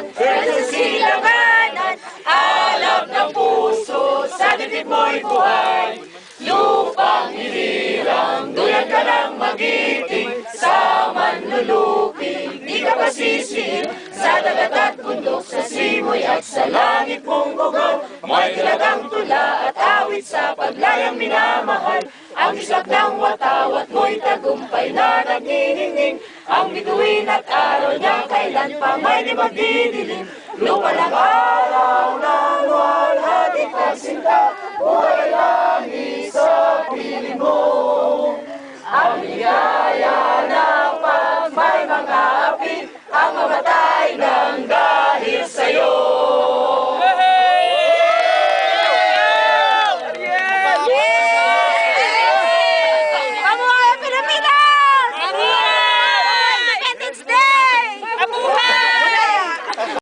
Pwede silanganan, alam ng puso sa dibdib mo'y buhay. Lupang hilirang, duyan ka ng magiting, sa manlulupi, di ka pasisihin, sa dagat at bundok, sa simoy at sa langit mong bugaw, may kilagang tula at awit sa paglayang minamahal, ang islap ng watawat mo'y tagumpay na nagniningning, ang bituin at araw niya kailan pa may di magdidilim, lupa ng araw ng walhati pagsinta, buhay langit sa piling mo. Ang biyaya na